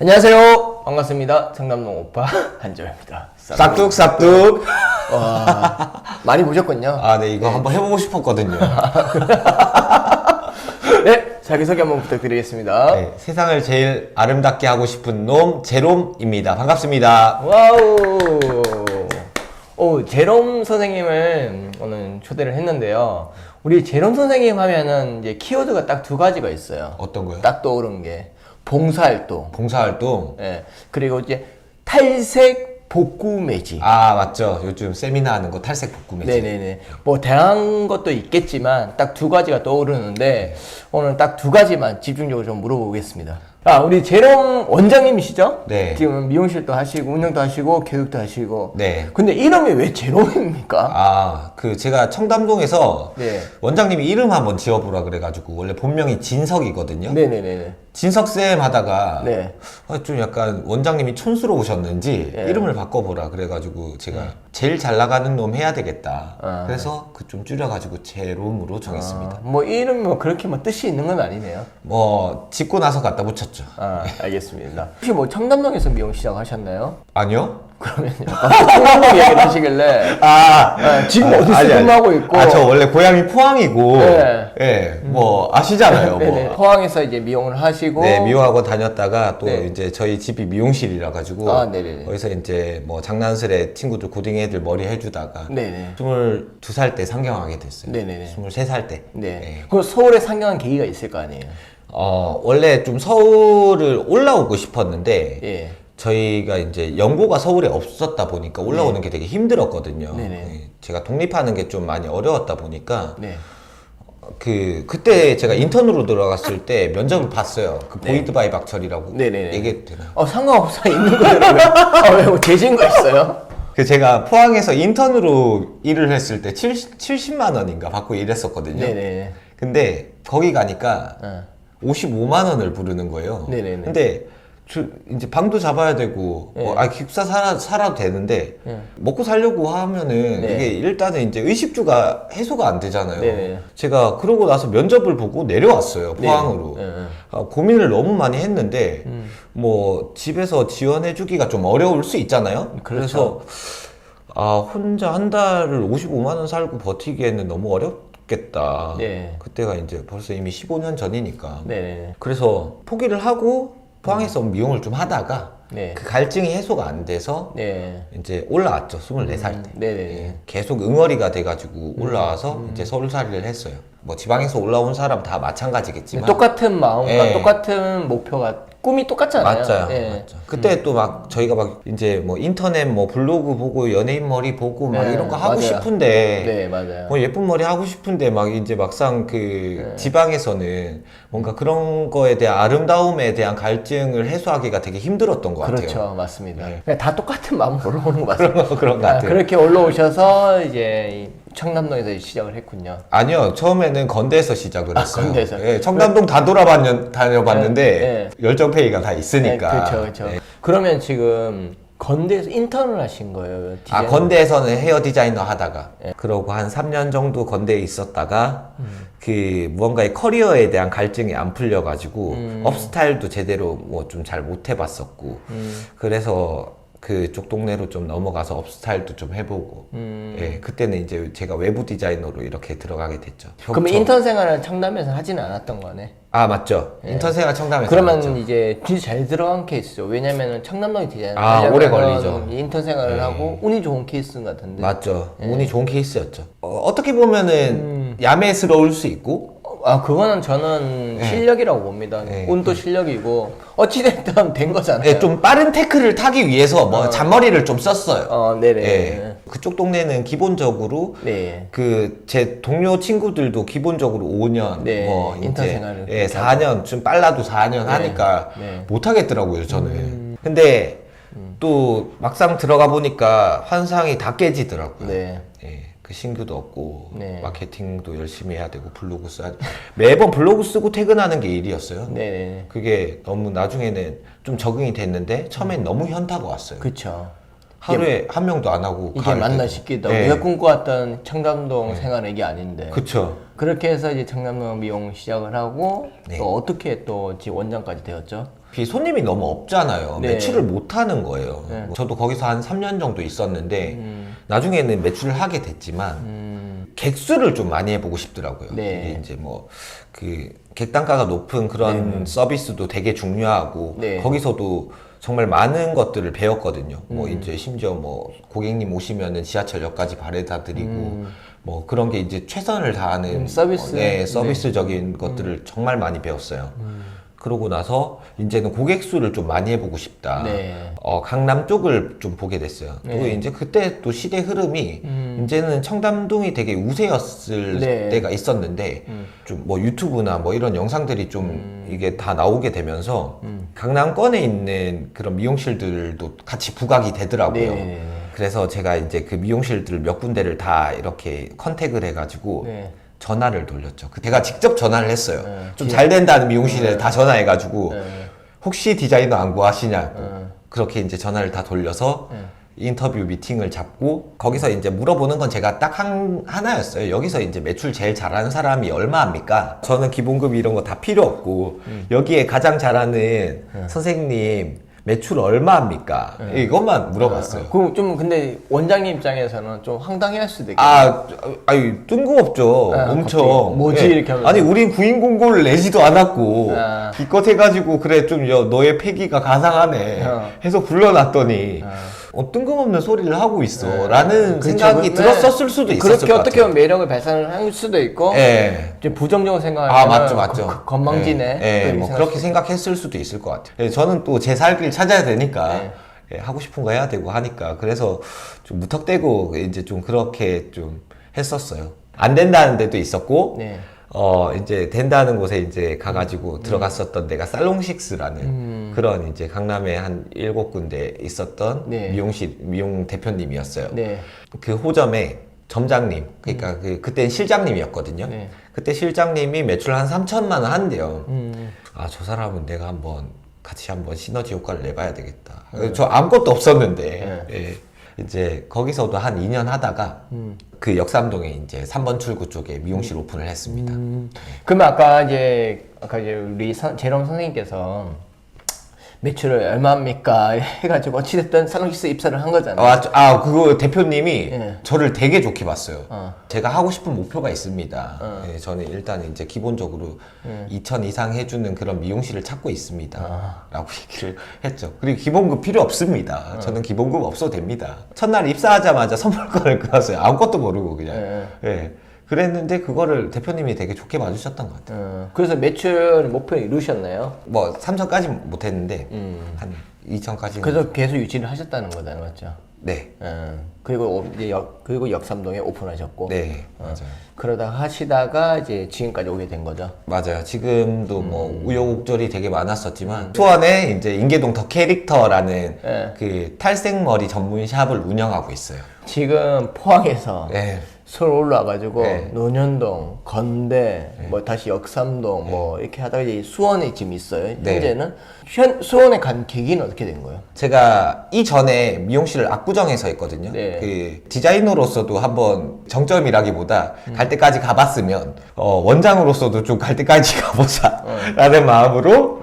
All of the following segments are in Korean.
안녕하세요. 반갑습니다. 청남동 오빠 한절입니다. 싹둑 싹둑. 와, 많이 보셨군요. 아, 네 이거 한번 해보고 싶었거든요. 네, 자기소개 한번 부탁드리겠습니다. 네, 세상을 제일 아름답게 하고 싶은 놈 제롬입니다. 반갑습니다. 와우. 오, 제롬 선생님을 오늘 초대를 했는데요. 우리 제롬 선생님 하면은 이제 키워드가 딱 두 가지가 있어요. 어떤 거요? 딱 떠오르는 게 봉사활동. 봉사활동. 예. 그리고 이제 탈색 복구 매직. 아 맞죠. 요즘 세미나 하는 거 탈색 복구 매직. 네네네. 뭐 다양한 것도 있겠지만 딱 두 가지가 떠오르는데 오늘 딱 두 가지만 집중적으로 좀 물어보겠습니다. 아 우리 제롬 원장님이시죠? 네. 지금 미용실도 하시고 운영도 하시고 교육도 하시고. 네. 근데 이름이 왜 제롬입니까? 아, 그 제가 청담동에서 네. 원장님이 이름 한번 지어보라 그래가지고 원래 본명이 진석이거든요. 네네네. 진석 쌤 하다가 네. 아, 좀 약간 원장님이 촌스러우셨는지 네. 이름을 바꿔보라 그래가지고 제가 제일 잘 나가는 놈 해야 되겠다. 아. 그래서 그 좀 줄여가지고 제롬으로 정했습니다. 아, 뭐 이름이 뭐 그렇게 뭐 뜻이 있는 건 아니네요. 뭐 짓고 나서 갖다 붙였죠. 아 알겠습니다. 혹시 뭐 청담동에서 미용 시작하셨나요? 아니요? 그러면요. 청담동 얘기를 하시길래 아, 아, 지금 어디서 아니, 아니. 근무하고 있고 아, 저 원래 고향이 포항이고, 네. 예, 뭐 아시잖아요. 네네. 뭐. 포항에서 이제 미용을 하시고 네, 미용학원 다녔다가 또 네. 이제 저희 집이 미용실이라 가지고 아, 네네네. 거기서 이제 뭐 장난스레 친구들 고딩 애들 머리 해주다가 네네. 22살 때 상경하게 됐어요. 네네네. 23살 때. 네. 그 서울에 상경한 계기가 있을 거 아니에요. 어, 원래 좀 서울을 올라오고 싶었는데 예. 저희가 이제 연고가 서울에 없었다 보니까 올라오는 게 되게 힘들었거든요. 네네. 예, 제가 독립하는 게 좀 많이 어려웠다 보니까 네. 그 그때 제가 인턴으로 들어갔을 때 면접을 봤어요. 그 네. 보이드 바이 박철이라고 네네네. 얘기해도 되나요? 어 상관없어 있는 거예요. 왜? 아, 왜? 뭐 재진 거 있어요? 그 제가 포항에서 인턴으로 일을 했을 때 70, 70만 원인가 받고 일했었거든요. 네네. 근데 거기 가니까 어. 55만 원을 부르는 거예요. 네네네. 근데 저 이제 방도 잡아야 되고 네. 어, 아 기숙사 살아 살아도 되는데 네. 먹고 살려고 하면은 네. 이게 일단은 이제 의식주가 해소가 안 되잖아요. 네네. 제가 그러고 나서 면접을 보고 내려왔어요 네. 포항으로. 네, 네. 아, 고민을 너무 많이 했는데 음. 뭐 집에서 지원해주기가 좀 어려울 수 있잖아요. 그렇죠. 그래서 아 혼자 한 달을 55만 원 살고 버티기에는 너무 어렵 겠다. 네. 그때가 이제 벌써 이미 15년 전이니까. 네네. 그래서 포기를 하고 포항에서 미용을 좀 하다가 네. 그 갈증이 해소가 안 돼서 네. 이제 올라왔죠. 24살 때. 네네. 예, 계속 응어리가 돼가지고 올라와서 이제 서울살이를 했어요. 뭐 지방에서 올라온 사람 다 마찬가지겠지만 똑같은 마음과 예. 똑같은 목표가 꿈이 똑같잖아요. 맞아요. 예. 맞죠. 그때 또 막 저희가 막 이제 뭐 인터넷 뭐 블로그 보고 연예인 머리 보고 막 네, 이런 거 하고 맞아요. 싶은데 네, 맞아요. 뭐 예쁜 머리 하고 싶은데 막 이제 막상 그 네. 지방에서는 뭔가 그런 거에 대한 아름다움에 대한 갈증을 해소하기가 되게 힘들었던 것 그렇죠, 같아요. 맞습니다. 네. 그냥 다 똑같은 마음 올라오는 거 맞습니다. 그런 거 그런 것 아, 같아요. 그렇게 올라오셔서 이제 이 청남동에서 시작을 했군요. 아니요, 처음에는 건대에서 시작을 아, 했어요. 건대에서. 예, 청담동 다 돌아봤는, 다녀봤는데, 네, 열정페이가 다 있으니까. 네, 그렇죠, 그렇죠. 예. 그러면 지금 건대에서 인턴을 하신 거예요? 아, 디자인? 건대에서는 헤어 디자이너 하다가, 네. 그러고 한 3년 정도 건대에 있었다가, 음. 그, 무언가의 커리어에 대한 갈증이 안 풀려가지고, 음. 업스타일도 제대로 뭐 좀 잘 못 해봤었고, 음. 그래서 그쪽 동네로 좀 넘어가서 업스타일도 좀 해보고, 음. 예, 그때는 이제 제가 외부 디자이너로 이렇게 들어가게 됐죠. 그럼 협조. 인턴 생활을 청담에서 하지는 않았던 거네. 아, 맞죠. 인턴 생활 청담에서. 그러면 했죠. 이제 진짜 잘 들어간 케이스죠. 왜냐면은 청남동이 디자인 아, 오래 걸리죠. 인턴 생활을 네. 하고 운이 좋은 케이스 같은데. 맞죠. 네. 운이 좋은 케이스였죠. 어, 떻게 보면은 음. 야매스러울 수 있고, 아 그거는 저는 실력이라고 봅니다. 네. 운도 실력이고 어찌됐든 된 거잖아요. 예, 좀 빠른 태클을 타기 위해서 뭐 잔머리를 좀 썼어요. 어, 네네. 예. 그쪽 동네는 기본적으로 네. 그 제 동료 친구들도 기본적으로 5년, 네, 뭐 인턴 이제 생활을 예, 그렇게 4년 좀 빨라도 4년 하니까 네. 음. 못 하겠더라고요, 저는. 근데 또 막상 들어가 보니까 환상이 다 깨지더라고요. 네. 예, 그 신규도 없고 네. 마케팅도 열심히 해야 되고 블로그 써야 돼. 매번 블로그 쓰고 퇴근하는 게 일이었어요. 네네. 그게 너무 나중에는 좀 적응이 됐는데 처음엔 너무 현타가 왔어요. 그쵸. 하루에 한 명도 안 하고 이게 가을 맞나 때도. 싶기도 네. 하고 우리가 꿈꿔왔던 청담동 생활은 이게 아닌데 그쵸. 그렇게 해서 이제 청담동 미용 시작을 하고 네. 또 어떻게 또 지금 원장까지 되었죠? 손님이 너무 없잖아요. 네. 매출을 못 하는 거예요. 네. 뭐 저도 거기서 한 3년 정도 있었는데 음. 나중에는 매출을 하게 됐지만 음. 객수를 좀 많이 해보고 싶더라고요. 네. 이게 이제 뭐 그 객단가가 높은 그런 서비스도 되게 중요하고 네. 거기서도 정말 많은 것들을 배웠거든요. 뭐 이제 심지어 뭐 고객님 오시면은 지하철역까지 바래다 드리고 뭐 그런 게 이제 최선을 다하는 음, 서비스. 어, 네, 서비스적인 것들을 정말 많이 배웠어요. 그러고 나서 이제는 고객 수를 좀 많이 해보고 싶다. 네. 어, 강남 쪽을 좀 보게 됐어요. 또 네. 이제 그때 또 시대 흐름이 음. 이제는 청담동이 되게 우세였을 네. 음. 때가 있었는데 좀뭐 유튜브나 뭐 이런 영상들이 좀 이게 다 나오게 되면서 음. 강남권에 있는 그런 미용실들도 같이 부각이 되더라고요. 네. 그래서 제가 이제 그 미용실들 몇 군데를 다 이렇게 컨택을 해가지고 네. 전화를 돌렸죠. 그 제가 직접 전화를 했어요. 네. 좀 잘 된다는 미용실에 다 전화해가지고 네. 혹시 디자이너 안 구하시냐고 네. 그렇게 이제 전화를 다 돌려서 네. 인터뷰 미팅을 잡고 거기서 이제 물어보는 건 제가 딱 한, 하나였어요. 여기서 이제 매출 제일 잘하는 사람이 얼마입니까? 저는 기본급 이런 거 다 필요 없고 음. 여기에 가장 잘하는 네. 선생님 매출 얼마입니까? 이것만 물어봤어요. 그좀 근데 원장님 입장에서는 좀 황당해할 수도 있겠네요. 아, 아니 뜬금없죠. 아, 엄청. 갑자기 뭐지? 이렇게 하면서. 아니 우린 구인 공고를 내지도 않았고 아. 기껏 해가지고 그래 좀 여, 너의 패기가 가상하네 어. 해서 불러놨더니 아. 어, 뜬금없는 소리를 하고 있어라는 그렇죠. 생각이 네. 들었었을 수도 있었을 그렇게 것 어떻게 같아요. 보면 매력을 발산을 할 수도 있고 예. 이제 부정적으로 생각하면 아 맞죠 맞죠. 그- 그 건망지네. 예, 또 예, 뭐 그렇게 생각했을 수도 있을 것 같아요. 예, 저는 또 제 살 길 찾아야 되니까 네. 예, 하고 싶은 거 해야 되고 하니까 그래서 좀 무턱대고 이제 좀 그렇게 좀 했었어요. 안 된다는 데도 있었고 네. 어 이제 된다는 곳에 이제 가가지고 들어갔었던 데가 살롱식스라는 그런 이제 강남에 한 일곱 군데 있었던 네. 미용실 미용 대표님이었어요. 네. 그 호점에 점장님, 그러니까 그 그때 실장님이었거든요. 네. 그때 실장님이 매출 한 3천만 원 한대요. 음. 아, 저 사람은 내가 한번 같이 한번 시너지 효과를 내봐야 되겠다. 저 아무것도 없었는데, 예. 이제 거기서도 한 2년 하다가 그 역삼동에 이제 3번 출구 쪽에 미용실 오픈을 했습니다. 음. 그러면 아까 이제 아까 이제 우리 선, 제롬 선생님께서 매출을 얼마입니까 해가지고 어찌됐든 살롱시스 입사를 한 거잖아요. 아, 저- 아, 그거 대표님이 예. 저를 되게 좋게 봤어요. 어. 제가 하고 싶은 목표가 있습니다. 예, 저는 일단 이제 기본적으로 예. 2천 이상 해주는 그런 미용실을 찾고 있습니다. 아. 라고 얘기를 했죠. 그리고 기본급 필요 없습니다. 어. 저는 기본급 없어도 됩니다. 첫날 입사하자마자 선물권을 끊었어요. 아무것도 모르고 그냥. 예. 예. 그랬는데 그거를 대표님이 되게 좋게 봐주셨던 것 같아요. 어, 그래서 매출 목표 이루셨나요? 뭐 3천까지 못했는데 한 2천까지. 음. 그래서 계속 유지를 하셨다는 거잖아요, 맞죠? 네. 어, 그리고 오- 이제 역, 그리고 역삼동에 오픈하셨고 네. 어, 맞아요. 그러다 하시다가 이제 지금까지 오게 된 거죠. 맞아요. 지금도 음. 뭐 우여곡절이 되게 많았었지만 수원에 이제 인계동 더 캐릭터라는 네. 그 탈색 머리 전문 샵을 운영하고 있어요. 지금 포항에서 네. 서울 올라와가지고 네. 논현동, 건대, 뭐 다시 역삼동, 뭐 이렇게 하다가 이제 수원에 지금 있어요. 네. 현재는 현, 수원에 간 계기는 어떻게 된 거예요? 제가 이전에 미용실을 압구정에서 했거든요. 네. 그 디자이너로서도 한번 정점이라기보다 갈 때까지 가봤으면 어, 원장으로서도 좀 갈 때까지 가보자 라는 마음으로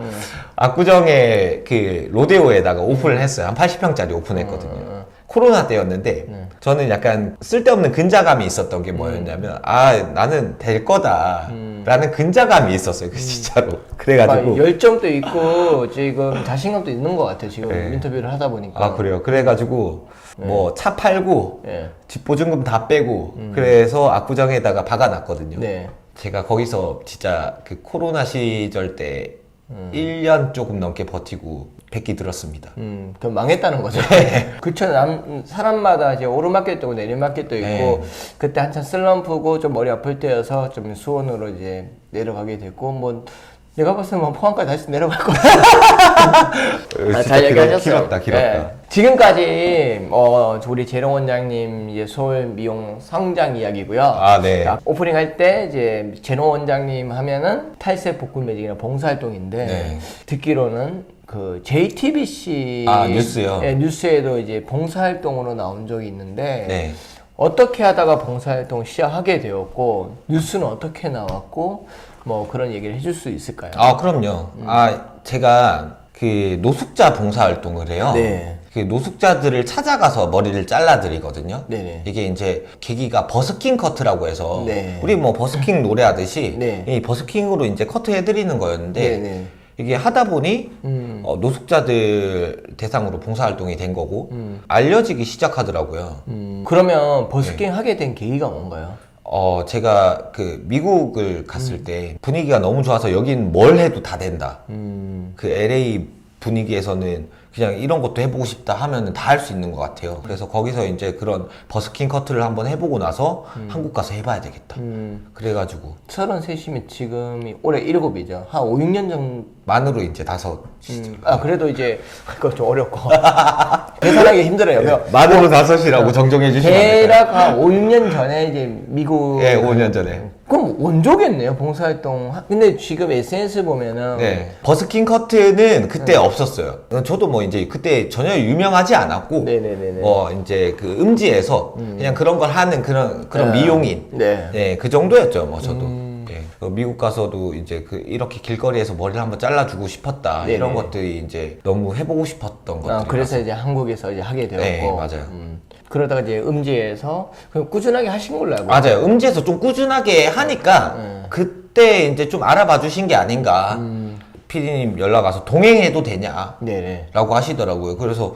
압구정에 그 로데오에다가 오픈을 했어요. 한 80평짜리 오픈했거든요. 코로나 때였는데 저는 약간 쓸데없는 근자감이 있었던 게 뭐였냐면 아 나는 될 거다 라는 근자감이 있었어요 그 진짜로 그래가지고 막 열정도 있고 지금 자신감도 있는 것 같아요. 지금 네. 인터뷰를 하다 보니까. 아 그래요. 그래가지고 뭐차 팔고 네. 집 보증금 다 빼고 그래서 압구정에다가 박아놨거든요. 네. 제가 거기서 진짜 그 코로나 시절 때 1년 조금 넘게 버티고 백기 들었습니다. 음, 그럼 망했다는 거죠. 그쵸, 남, 사람마다 이제 오르막길도 있고 내리막길도 있고, 네. 그때 한참 슬럼프고 좀 머리 아플 때여서 좀 수원으로 이제 내려가게 됐고, 뭐, 내가 봤을 때뭐 포항까지 다시 내려갈 거야. 아, 잘 얘기하셨어요. 길었다, 길었다. 네. 지금까지, 어, 우리 재롱 원장님 이제 서울 미용 성장 이야기고요. 아, 네. 자, 오프닝 할 때 이제 재롱 원장님 하면은 탈색 복근 매직이나 봉사활동인데, 네. 듣기로는 그 JTBC 아, 뉴스요? 네, 뉴스에도 이제 봉사활동으로 나온 적이 있는데 네. 어떻게 하다가 봉사활동 시작하게 되었고 뉴스는 어떻게 나왔고 뭐 그런 얘기를 해줄 수 있을까요? 아 그럼요. 아 제가 그 노숙자 봉사활동을 해요. 네. 그 노숙자들을 찾아가서 머리를 잘라드리거든요. 네네. 이게 이제 계기가 버스킹 커트라고 해서 네. 우리 뭐 버스킹 노래하듯이 네. 이 버스킹으로 이제 커트해드리는 거였는데 네네. 이게 하다 보니 음. 어, 노숙자들 대상으로 봉사활동이 된 거고 음. 알려지기 시작하더라고요. 음, 그러면 버스킹 하게 된 계기가 뭔가요? 어, 제가 그 미국을 갔을 음. 때 분위기가 너무 좋아서 여긴 뭘 해도 다 된다. 음, 그 LA 분위기에서는 그냥 이런 것도 해보고 싶다 하면 다 할 수 있는 것 같아요. 그래서 거기서 이제 그런 버스킹 커트를 한번 해보고 나서 한국 가서 해봐야 되겠다. 음, 그래가지고 33이면 지금이 올해 7이죠. 한 5, 6년 정도. 만으로 이제 다섯. 음, 아, 그래도 이제, 그거 좀 어렵고. 계산하기 힘들어요. 그래서 만으로 다섯이라고 정정해 주시면 안 될까요? 대략 한 5, 6년 전에 이제 미국. 예, 5년 전에. 그럼 원조겠네요, 봉사활동. 하- 근데 지금 SNS 보면은. 네. 버스킹 커트는 그때 없었어요. 저도 뭐 이제 그때 전혀 유명하지 않았고, 네네네네. 뭐 이제 그 음지에서 그냥 그런 걸 하는 그런 그런 네. 미용인, 네. 네, 그 정도였죠, 뭐 저도. 음. 예. 그 미국 가서도 이제 그 이렇게 길거리에서 머리를 한번 잘라주고 싶었다 네네. 이런 것들이 이제 너무 해보고 싶었던 것들. 아, 그래서 이제 한국에서 이제 하게 되었고. 네, 맞아요. 음. 그러다가 이제 음지에서 그냥 꾸준하게 하신 걸로 알고 맞아요. 음지에서 좀 꾸준하게 하니까 네. 그때 이제 좀 알아봐 주신 게 아닌가. 음. 피디님 연락 와서 동행해도 되냐? 네네. 라고 하시더라고요. 그래서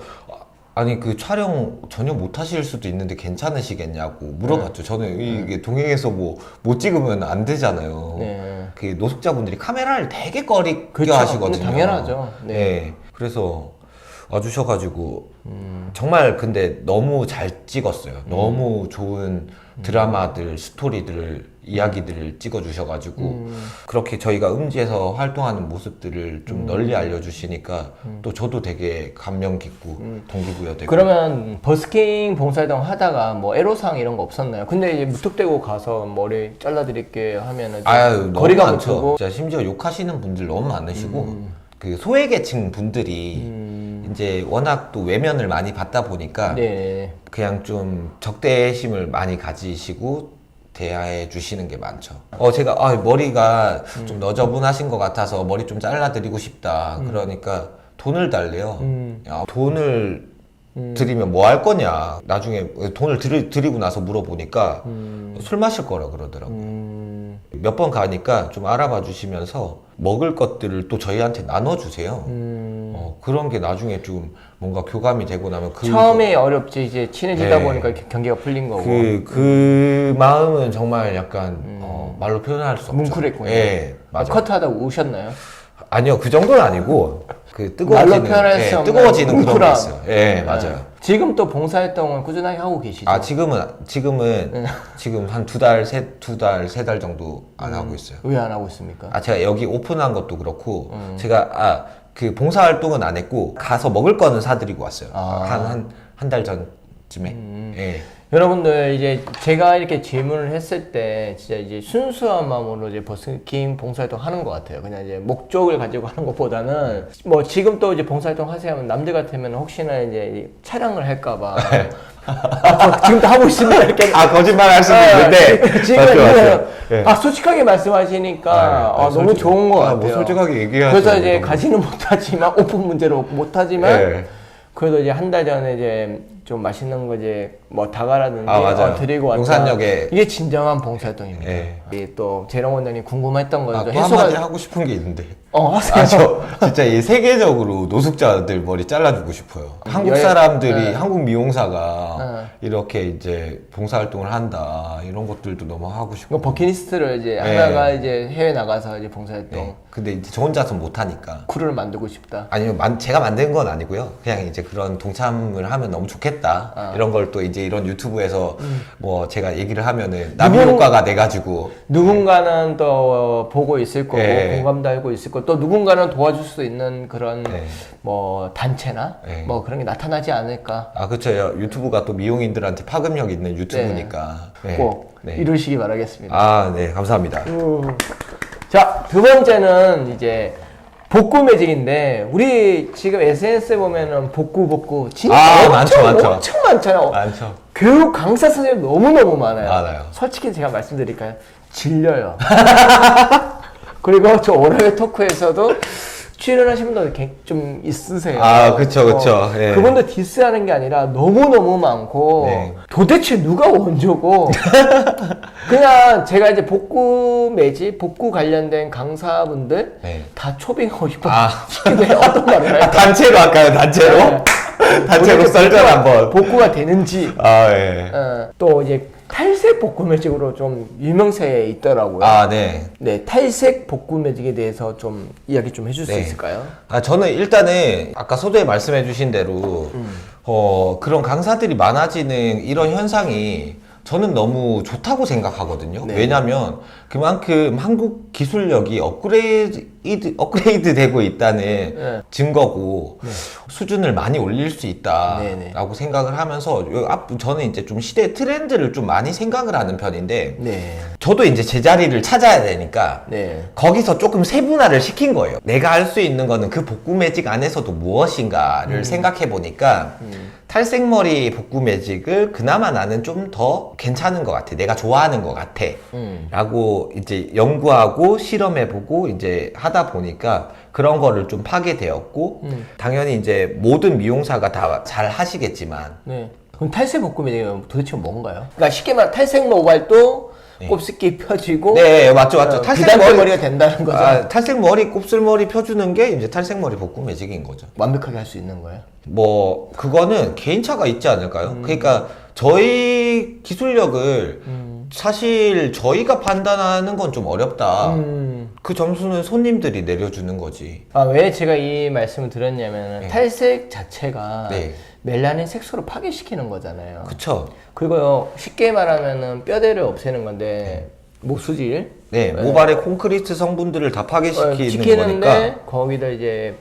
아니 그 촬영 전혀 못 하실 수도 있는데 괜찮으시겠냐고 물어봤죠. 저는 이게 동행해서 뭐 못 찍으면 안 되잖아요. 네. 그 노숙자분들이 카메라를 되게 꺼리게 그쵸. 하시거든요. 근데 당연하죠. 네. 네. 그래서 와주셔가지고 음. 정말 근데 너무 잘 찍었어요. 너무 좋은 드라마들, 스토리들을 이야기들을 찍어주셔가지고 음. 그렇게 저희가 음지에서 활동하는 모습들을 좀 널리 알려주시니까 또 저도 되게 감명 깊고 동기부여되고 음. 그러면 버스킹 봉사활동 하다가 뭐 애로사항 이런 거 없었나요? 근데 이제 무턱대고 가서 머리 잘라드릴게요 하면은 좀 아유 거리가 많죠. 붙고 심지어 욕하시는 분들 너무 많으시고 그 소외계층 분들이 음. 이제 워낙 또 외면을 많이 받다 보니까 네. 그냥 좀 적대심을 많이 가지시고 대하해 주시는 게 많죠. 어 제가 아 머리가 좀 너저분하신 것 같아서 머리 좀 잘라드리고 싶다. 그러니까 돈을 달래요. 음. 야, 돈을 드리면 뭐 할 거냐. 나중에 돈을 드리, 드리고 나서 물어보니까 술 마실 거라 그러더라고. 요 음, 몇 번 가니까 좀 알아봐 주시면서 먹을 것들을 또 저희한테 나눠주세요. 음. 어, 그런 게 나중에 좀 뭔가 교감이 되고 나면 그 처음에 어렵지 이제 친해지다 네. 보니까 이렇게 경계가 풀린 거고 그, 그 마음은 정말 약간 어, 말로 표현할 수 없죠. 뭉클했군요. 예, 아, 맞아. 커트하다 우셨나요? 아니요, 그 정도는 아니고 그 말로 뜨거워지는, 표현할 예, 수 없는 뜨거워지는 그런 게 뭉클함. 있어요. 예, 맞아요. 네. 지금 또 봉사활동을 꾸준하게 하고 계시죠? 아 지금은 지금은 네. 지금 한 두 달, 세 두 달, 세 달 정도 안 하고 있어요. 왜 안 하고 있습니까? 아 제가 여기 오픈한 것도 그렇고 음. 제가 아 그 봉사 활동은 안 했고 가서 먹을 거는 사드리고 왔어요. 아. 음. 한한 한 달 전쯤에. 예. 여러분들 이제 제가 이렇게 질문을 했을 때 진짜 이제 순수한 마음으로 이제 버스킹 봉사활동 하는 것 같아요. 그냥 이제 목적을 가지고 하는 것보다는 뭐 지금 또 이제 봉사활동 하세요 하면 남들 같으면 혹시나 이제 촬영을 할까봐 아, 저 지금도 하고 있습니다 이렇게 아 거짓말 할 수도 아, 있는데 지금 맞죠. 이거는 예. 아 솔직하게 말씀하시니까 아, 아, 너무 솔직- 좋은 것 아, 같아요. 뭐 솔직하게 얘기하죠. 그래서 이제 너무. 가지는 못하지만 오픈 문제로 못하지만 예. 그래도 이제 한 달 전에 이제 좀 맛있는 거 이제 뭐 다가라든지 아, 맞아요. 어, 드리고 왔다. 용산역에. 이게 진정한 봉사활동입니다. 예. 이또 재롱 원장님 궁금했던 아, 거죠. 또 한마디 하고 싶은 게 있는데. 어 하세요. 아, 저 진짜 이 세계적으로 노숙자들 머리 잘라주고 싶어요. 한국 여행- 사람들이, 네. 한국 미용사가 네. 이렇게 이제 봉사활동을 한다. 이런 것들도 너무 하고 싶고. 그 버킷리스트를 이제 네. 하나가 이제 해외 나가서 이제 봉사활동 네. 근데 이제 저 혼자서 못하니까. 크루를 만들고 싶다. 아니요, 만- 제가 만든 건 아니고요. 그냥 이제 그런 동참을 하면 너무 좋겠다. 아. 이런 걸 또 이제 이런 유튜브에서 뭐 제가 얘기를 하면은 나비 누군- 효과가 돼가지고. 누군가는 또 보고 있을 거고 네. 공감도 하고 있을 거고 또 누군가는 도와줄 수 있는 그런 네. 뭐 단체나 네. 뭐 그런 게 나타나지 않을까. 아, 그쵸. 유튜브가 또 미용인들한테 파급력 있는 유튜브니까. 네. 꼭 네. 이루시기 바라겠습니다. 아, 네. 감사합니다. 자, 두 번째는 이제 복구 매직인데 우리 지금 SNS 보면은 복구 복구 진짜 아, 엄청 많죠, 많죠. 엄청 많잖아요. 많죠. 교육 강사 선생님 너무 너무 많아요. 많아요. 솔직히 제가 말씀드릴까요? 질려요. 그리고 저 오라의 토크에서도 출연하신 분도 개- 좀 있으세요. 아, 그쵸, 그쵸. 예. 그분도 디스하는 게 아니라 너무너무 많고 네. 도대체 누가 원조고 그냥 제가 이제 복구 매지, 복구 관련된 강사분들 네. 다 초빙하고 싶어 아. 싶기도 해요. 어떤 말을 할까? 단체로 할까요? 단체로? 네. 단체로 썰전 한번. 복구가 되는지 아, 예. 어, 또 이제 탈색 복구 매직으로 좀 유명세에 있더라고요. 아, 네. 네, 탈색 복구 매직에 대해서 좀 이야기 좀 해줄 수 네. 있을까요? 아, 저는 일단은 아까 소도에 말씀해 주신 대로 음. 어, 그런 강사들이 많아지는 이런 현상이 저는 너무 좋다고 생각하거든요. 네. 왜냐면 그만큼 한국 기술력이 업그레이드, 업그레이드 되고 있다는 네. 증거고 수준을 많이 올릴 수 네, 네. 있다라고 생각을 하면서 앞, 저는 이제 좀 시대 트렌드를 좀 많이 생각을 하는 편인데 네, 저도 이제 제 자리를 찾아야 되니까 네, 거기서 조금 세분화를 시킨 거예요. 내가 할 수 있는 거는 그 복구 매직 안에서도 무엇인가를 생각해 보니까 탈색머리 복구 매직을 그나마 나는 좀 더 괜찮은 것 같아. 내가 좋아하는 것 같아. 음, 라고 이제 연구하고 실험해 보고 이제 하다 보니까 그런 거를 좀 파게 되었고 음. 당연히 이제 모든 미용사가 다 잘 하시겠지만 네. 그럼 탈색 복구 매직은 도대체 뭔가요? 그러니까 쉽게 말해 탈색 모발도 곱슬기 펴지고 네 맞죠 맞죠 어, 탈색 머리 머리가 된다는 거죠. 아, 탈색 머리 곱슬머리 펴주는 게 이제 탈색 머리 복구 매직인 거죠. 완벽하게 할 수 있는 거예요. 뭐 그거는 개인차가 있지 않을까요? 음. 그러니까 저희 기술력을 사실 저희가 판단하는 건 좀 어렵다. 음. 그 점수는 손님들이 내려주는 거지. 아, 왜 제가 이 말씀을 드렸냐면 탈색 자체가 네. 멜라닌 색소를 파괴시키는 거잖아요. 그쵸? 그리고요 쉽게 말하면은 뼈대를 없애는 건데 목수질 네, 모발의 콘크리트 성분들을 다 어, 파괴시키는 시키는데 거니까. 거기다 이제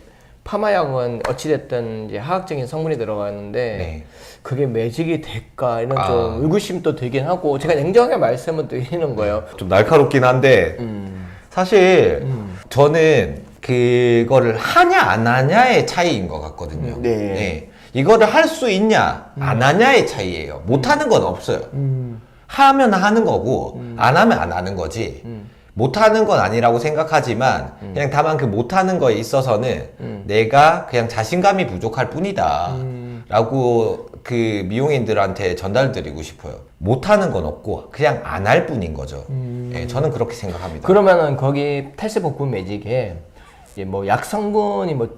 파마약은 어찌됐든 이제 화학적인 성분이 들어가는데 네. 그게 매직이 될까 이런 아. 좀 의구심도 들긴 하고 제가 냉정하게 말씀을 드리는 거예요. 좀 날카롭긴 한데 음. 사실 저는 그거를 하냐 안 하냐의 차이인 것 같거든요. 음, 네. 이거를 할 수 있냐 안 하냐의 차이예요. 못 하는 건 없어요. 음. 하면 하는 거고 안 하면 안 하는 거지. 못 하는 건 아니라고 생각하지만 그냥 다만 그 못 하는 거에 있어서는 내가 그냥 자신감이 부족할 뿐이다. 라고 그 미용인들한테 전달드리고 싶어요. 못 하는 건 없고 그냥 안 할 뿐인 거죠. 예, 저는 그렇게 생각합니다. 그러면은 거기 탈색 복구 매직에 뭐 약 성분이 뭐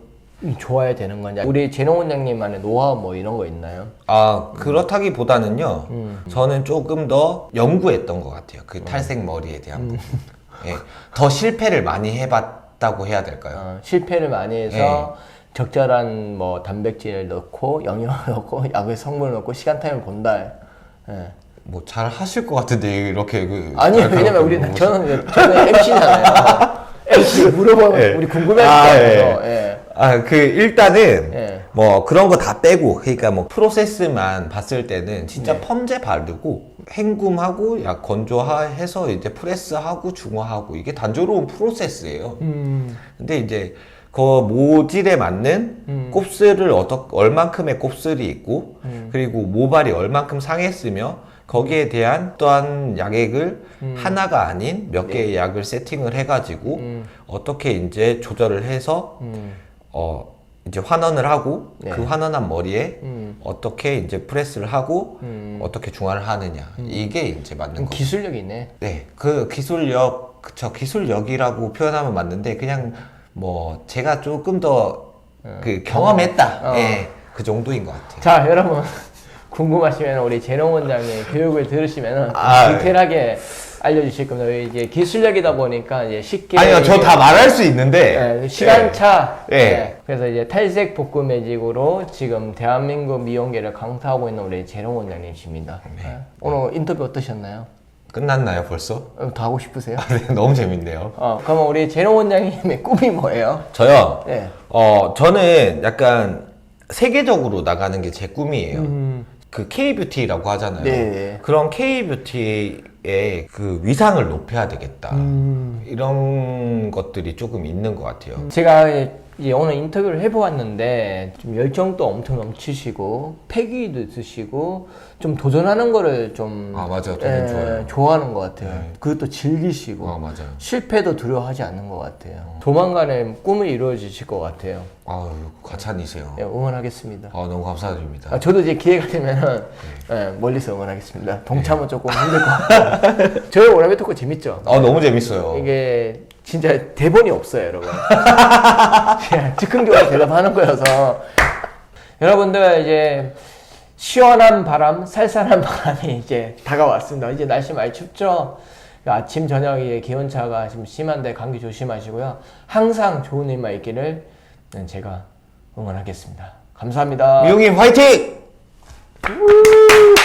좋아야 되는 건지 우리 재롱 원장님만의 노하우 뭐 이런 거 있나요? 아 그렇다기보다는요 음. 저는 조금 더 연구했던 것 같아요 그 탈색 머리에 대한 음. 부분 예, 더 실패를 많이 해봤다고 해야 될까요? 어, 실패를 많이 해서 네. 적절한 뭐 단백질을 넣고 영양을 넣고 약의 성분을 넣고 시간 타임을 본다. 예. 뭐 잘 하실 것 같은데 이렇게 그 아니요 왜냐면 우리 뭐- 저는 저는 MC잖아요. MC 물어보면 예. 우리 궁금해서 아, 예. 아, 그, 일단은, 예. 뭐, 그런 거 다 빼고, 그러니까 뭐, 프로세스만 봤을 때는 진짜 네. 펌제 바르고, 헹굼하고, 약 건조해서 이제 프레스하고, 중화하고, 이게 단조로운 프로세스예요. 음. 근데 이제, 그 모질에 맞는 음. 곱슬을 어떠, 얼만큼의 곱슬이 있고, 그리고 모발이 얼만큼 상했으며, 거기에 대한 또한 약액을 하나가 아닌 몇 개의 약을 세팅을 해가지고, 음. 어떻게 이제 조절을 해서, 음. 어 이제 환원을 하고 네. 그 환원한 머리에 음. 어떻게 이제 프레스를 하고 음. 어떻게 중화를 하느냐 이게 이제 맞는 그럼 거죠. 기술력이 있네. 네, 그 기술력 그쵸 기술력이라고 표현하면 맞는데 그냥 뭐 제가 조금 더 그 경험했다, 어. 예, 그 정도인 것 같아요. 자 여러분 궁금하시면 우리 재롱 원장님 교육을 들으시면 아, 디테일하게 알려주실 겁니다. 이제 기술력이다 보니까 이제 쉽게 아니요, 저 다 말할 수 있는데 예, 시간차. 예. 예. 그래서 이제 탈색 복구 매직으로 지금 대한민국 미용계를 강타하고 있는 우리 재롱 원장님이십니다. 네. 예. 오늘 인터뷰 어떠셨나요? 끝났나요 벌써? 어, 더 하고 싶으세요? 네, 너무 재밌네요. 어, 그러면 우리 재롱 원장님의 꿈이 뭐예요? 저요. 예. 어 저는 약간 세계적으로 나가는 게 제 꿈이에요. 음. 그 K-뷰티라고 하잖아요. 네. 그런 K-뷰티의 그 위상을 높여야 되겠다. 음. 이런 것들이 조금 있는 것 같아요. 제가 이제 오늘 인터뷰를 해보았는데 좀 열정도 엄청 넘치시고 패기도 있으시고 좀 도전하는 거를 좀 아, 맞아요. 도전 좋아요. 좋아하는 것 같아요. 네. 그것도 즐기시고 아, 맞아요. 실패도 두려워하지 않는 것 같아요. 조만간에 꿈이 이루어지실 것 같아요. 아유, 과찬이세요. 예, 응원하겠습니다. 아, 너무 감사드립니다. 아, 저도 이제 기회가 되면은 예, 멀리서 응원하겠습니다. 동참은 조금 힘들 것 같고. 저희 오라베 토크 재밌죠? 아, 너무 재밌어요. 이게 진짜 대본이 없어요, 여러분. 그냥 즉흥적으로 대답하는 거여서 여러분들 이제 시원한 바람, 쌀쌀한 바람이 이제 다가왔습니다. 이제 날씨 많이 춥죠? 아침 저녁에 기온차가 지금 심한데 감기 조심하시고요. 항상 좋은 일만 있기를 제가 응원하겠습니다. 감사합니다. 미용님 화이팅! 우!